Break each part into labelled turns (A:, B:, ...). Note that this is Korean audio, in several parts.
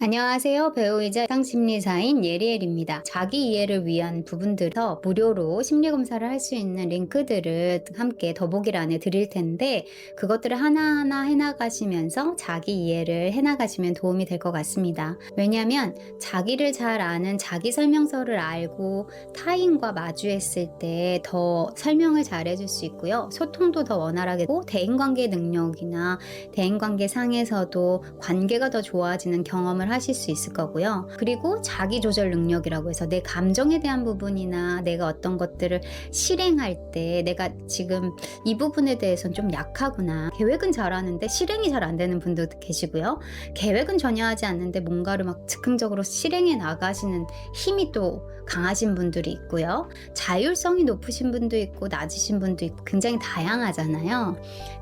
A: 안녕하세요. 배우이자 상심리사인 예리엘입니다. 자기 이해를 위한 부분들서 무료로 심리검사를 할 수 있는 링크들을 함께 더보기란에 드릴 텐데 그것들을 하나하나 해나가시면서 자기 이해를 해나가시면 도움이 될 것 같습니다. 왜냐하면 자기를 잘 아는 자기 설명서를 알고 타인과 마주했을 때 더 설명을 잘 해줄 수 있고요. 소통도 더 원활하게 되고 대인관계 능력이나 대인관계 상에서도 관계가 더 좋아지는 경험을 하실 수 있을 거고요. 그리고 자기 조절 능력이라고 해서 내 감정에 대한 부분이나 내가 어떤 것들을 실행할 때 내가 지금 이 부분에 대해서는 좀 약하구나. 계획은 잘하는데 실행이 잘 안 되는 분들도 계시고요. 계획은 전혀 하지 않는데 뭔가를 막 즉흥적으로 실행해 나가시는 힘이 또 강하신 분들이 있고요. 자율성이 높으신 분도 있고 낮으신 분도 있고 굉장히 다양하잖아요.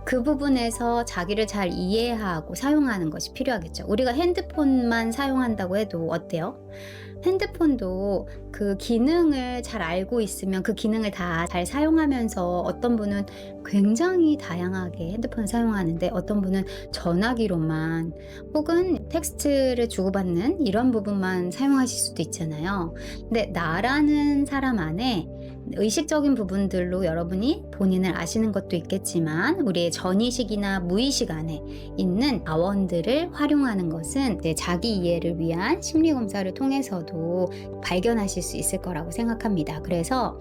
A: 그 부분에서 자기를 잘 이해하고 사용하는 것이 필요하겠죠. 우리가 핸드폰만 사용한다고 해도 어때요? 핸드폰도 그 기능을 잘 알고 있으면 그 기능을 다 잘 사용하면서 어떤 분은 굉장히 다양하게 핸드폰을 사용하는데 어떤 분은 전화기로만 혹은 텍스트를 주고받는 이런 부분만 사용하실 수도 있잖아요. 근데 나라는 사람 안에 의식적인 부분들로 여러분이 본인을 아시는 것도 있겠지만 우리의 전의식이나 무의식 안에 있는 자원들을 활용하는 것은 내 자기 이해를 위한 심리 검사를 통해서도 발견하실 수 있을 거라고 생각합니다. 그래서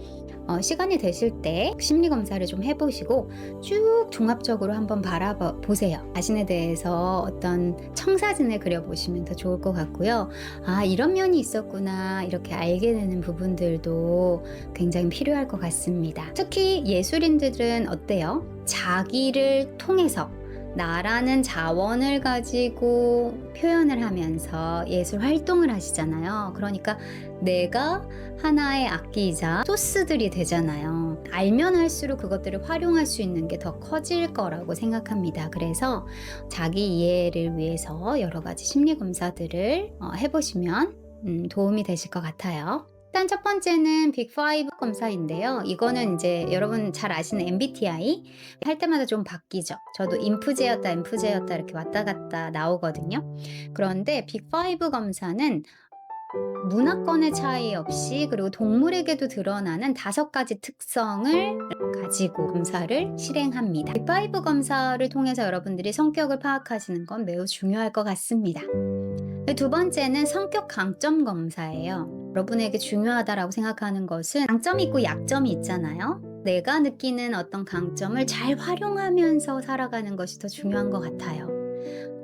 A: 어, 시간이 되실 때 심리 검사를 좀 해보시고 쭉 종합적으로 한번 바라보세요. 자신에 대해서 어떤 청사진을 그려보시면 더 좋을 것 같고요. 아 이런 면이 있었구나 이렇게 알게 되는 부분들도 굉장히 필요할 것 같습니다. 특히 예술인들은 어때요? 자기를 통해서 나라는 자원을 가지고 표현을 하면서 예술 활동을 하시잖아요. 그러니까 내가 하나의 악기이자 소스들이 되잖아요. 알면 할수록 그것들을 활용할 수 있는 게 더 커질 거라고 생각합니다. 그래서 자기 이해를 위해서 여러 가지 심리 검사들을 어, 해보시면 음, 도움이 되실 것 같아요. 일단 첫 번째는 빅5 검사인데요. 이거는 이제 여러분 잘 아시는 MBTI 할 때마다 좀 바뀌죠. 저도 인프제였다, 인프제였다 이렇게 왔다 갔다 나오거든요. 그런데 빅5 검사는 문화권의 차이 없이 그리고 동물에게도 드러나는 다섯 가지 특성을 가지고 검사를 실행합니다. 빅5 검사를 통해서 여러분들이 성격을 파악하시는 건 매우 중요할 것 같습니다. 두 번째는 성격 강점 검사예요. 여러분에게 중요하다라고 생각하는 것은 강점이 있고 약점이 있잖아요. 내가 느끼는 어떤 강점을 잘 활용하면서 살아가는 것이 더 중요한 것 같아요.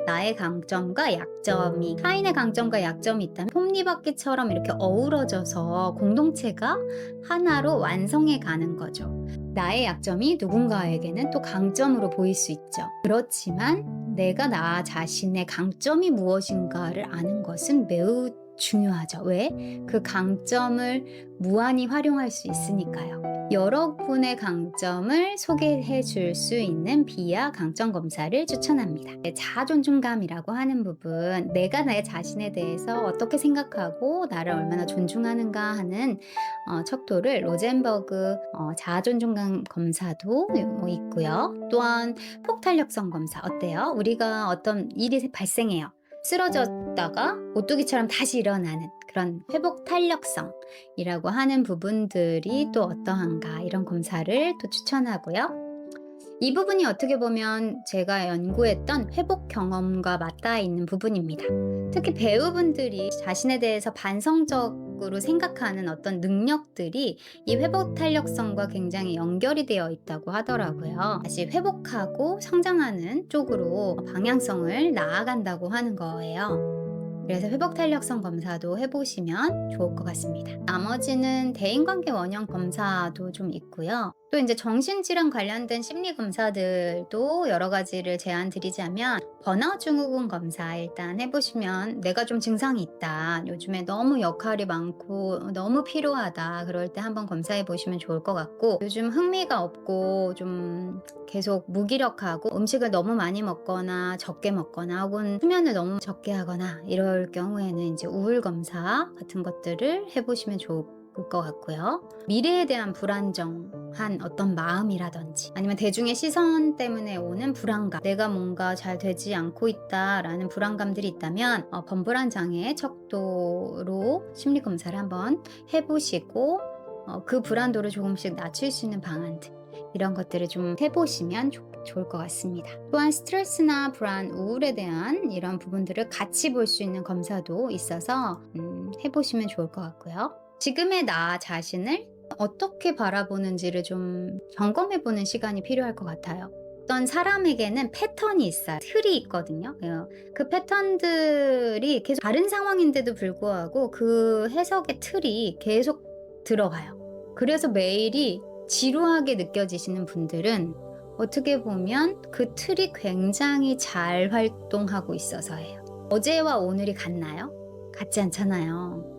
A: 나의 강점과 약점이 타인의 강점과 약점이 있다면 톱니바퀴처럼 이렇게 어우러져서 공동체가 하나로 완성해 가는 거죠. 나의 약점이 누군가에게는 또 강점으로 보일 수 있죠. 그렇지만 내가 나 자신의 강점이 무엇인가를 아는 것은 매우 중요하죠. 왜? 그 강점을 무한히 활용할 수 있으니까요. 여러분의 강점을 소개해 줄 수 있는 비하 강점 검사를 추천합니다. 자존중감이라고 하는 부분, 내가 내 자신에 대해서 어떻게 생각하고 나를 얼마나 존중하는가 하는 어, 척도를 로젠버그 어, 자존중감 검사도 있고요. 또한 폭탄력성 검사 어때요? 우리가 어떤 일이 발생해요. 쓰러졌다가 오뚜기처럼 다시 일어나는 그런 회복 탄력성이라고 하는 부분들이 또 어떠한가 이런 검사를 또 추천하고요. 이 부분이 어떻게 보면 제가 연구했던 회복 경험과 맞닿아 있는 부분입니다. 특히 배우분들이 자신에 대해서 반성적으로 생각하는 어떤 능력들이 이 회복 탄력성과 굉장히 연결이 되어 있다고 하더라고요. 다시 회복하고 성장하는 쪽으로 방향성을 나아간다고 하는 거예요. 그래서 회복 탄력성 검사도 해보시면 좋을 것 같습니다. 나머지는 대인관계 원형 검사도 좀 있고요. 또 이제 정신질환 관련된 심리 검사들도 여러 가지를 제안 드리자면 번아웃 증후군 검사 일단 해보시면 내가 좀 증상이 있다. 요즘에 너무 역할이 많고 너무 필요하다. 그럴 때 한번 검사해 보시면 좋을 것 같고 요즘 흥미가 없고 좀 계속 무기력하고 음식을 너무 많이 먹거나 적게 먹거나 혹은 수면을 너무 적게 하거나 이럴 경우에는 이제 우울 검사 같은 것들을 해보시면 좋을 것 같고요. 미래에 대한 불안정한 어떤 마음이라든지 아니면 대중의 시선 때문에 오는 불안감, 내가 뭔가 잘 되지 않고 있다라는 불안감들이 있다면 어, 범불안 장애 척도로 심리 검사를 한번 해보시고 어, 그 불안도를 조금씩 낮출 수 있는 방안들 이런 것들을 좀 해보시면 좋, 좋을 것 같습니다. 또한 스트레스나 불안, 우울에 대한 이런 부분들을 같이 볼 수 있는 검사도 있어서 음, 해보시면 좋을 것 같고요. 지금의 나 자신을 어떻게 바라보는지를 좀 점검해보는 시간이 필요할 것 같아요. 어떤 사람에게는 패턴이 있어요. 틀이 있거든요. 예. 그 패턴들이 계속 다른 상황인데도 불구하고 그 해석의 틀이 계속 들어가요. 그래서 매일이 지루하게 느껴지시는 분들은 어떻게 보면 그 틀이 굉장히 잘 활동하고 있어서예요. 어제와 오늘이 같나요? 같지 않잖아요.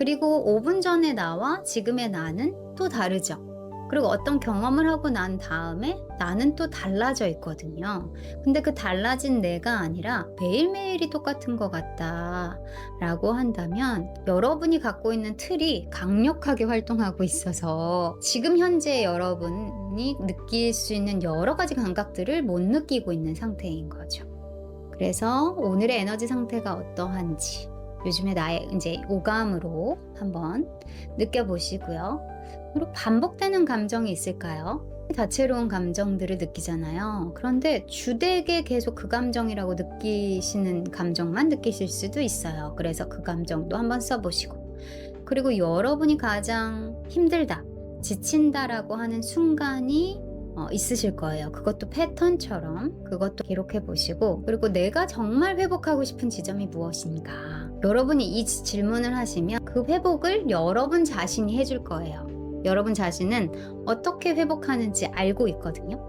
A: 그리고 5분 전의 나와 지금의 나는 또 다르죠. 그리고 어떤 경험을 하고 난 다음에 나는 또 달라져 있거든요. 근데 그 달라진 내가 아니라 매일매일이 똑같은 것 같다 라고 한다면 여러분이 갖고 있는 틀이 강력하게 활동하고 있어서 지금 현재 여러분이 느낄 수 있는 여러 가지 감각들을 못 느끼고 있는 상태인 거죠. 그래서 오늘의 에너지 상태가 어떠한지 요즘에 나의 이제 오감으로 한번 느껴보시고요. 그리고 반복되는 감정이 있을까요? 다채로운 감정들을 느끼잖아요. 그런데 주되게 계속 그 감정이라고 느끼시는 감정만 느끼실 수도 있어요. 그래서 그 감정도 한번 써보시고. 그리고 여러분이 가장 힘들다, 지친다라고 하는 순간이 어, 있으실 거예요. 그것도 패턴처럼 그것도 기록해 보시고 그리고 내가 정말 회복하고 싶은 지점이 무엇인가 여러분이 이 지- 질문을 하시면 그 회복을 여러분 자신이 해줄 거예요. 여러분 자신은 어떻게 회복하는지 알고 있거든요.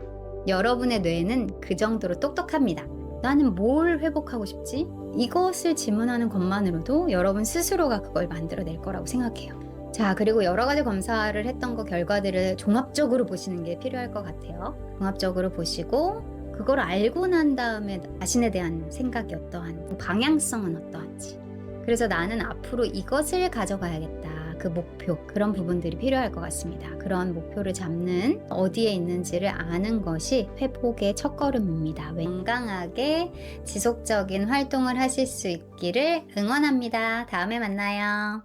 A: 여러분의 뇌는 그 정도로 똑똑합니다. 나는 뭘 회복하고 싶지? 이것을 질문하는 것만으로도 여러분 스스로가 그걸 만들어낼 거라고 생각해요. 자, 그리고 여러 가지 검사를 했던 거 결과들을 종합적으로 보시는 게 필요할 것 같아요. 종합적으로 보시고, 그걸 알고 난 다음에 자신에 대한 생각이 어떠한, 방향성은 어떠한지. 그래서 나는 앞으로 이것을 가져가야겠다. 그 목표, 그런 부분들이 필요할 것 같습니다. 그런 목표를 잡는 어디에 있는지를 아는 것이 회복의 첫걸음입니다. 건강하게 지속적인 활동을 하실 수 있기를 응원합니다. 다음에 만나요.